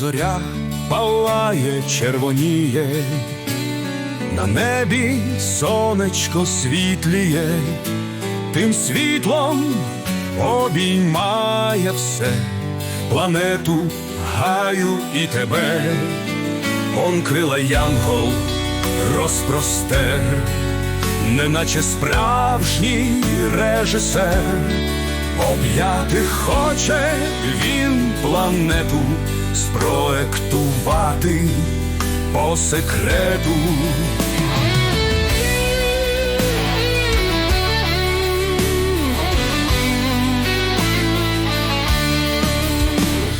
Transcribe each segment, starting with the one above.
зоря палає, червоніє, на небі сонечко світліє, тим світлом обіймає все, планету, гаю і тебе, он крила янгол розпростер, неначе справжній режисер. Об'яти хоче він планету спроектувати по секрету.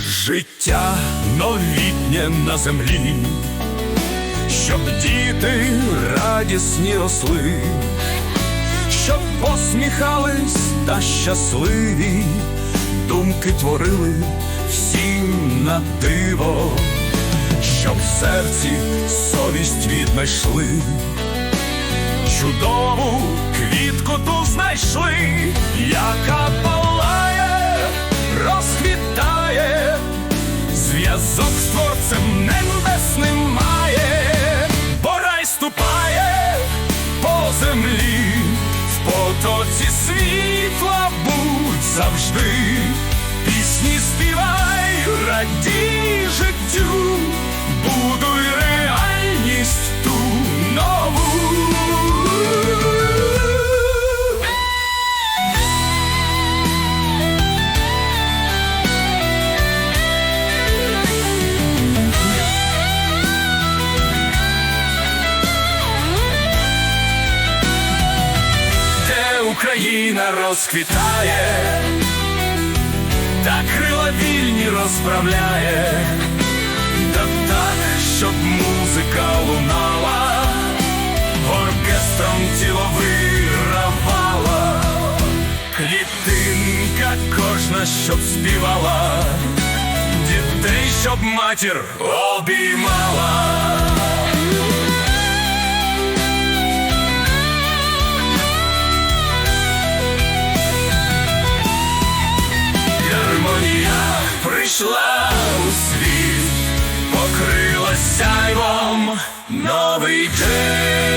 Життя новітнє на землі, щоб діти радісні росли щоб посміхались та щасливі, думки творили диво, щоб в серці совість віднайшли, чудову квітку ту знайшли, яка палає, розквітає, зв'язок з творцем небесним має, бо рай ступає по землі, в потоці світла будь завжди, пісні співай, радій життю, будуй реальність ту нову. де Україна розквітає, розправляє, та так, щоб музика лунала, оркестром тіло виравала, клітинка кожна, щоб співала, дітей, щоб матір обіймала. Прийшла у світ, покрила сяйвом новий день.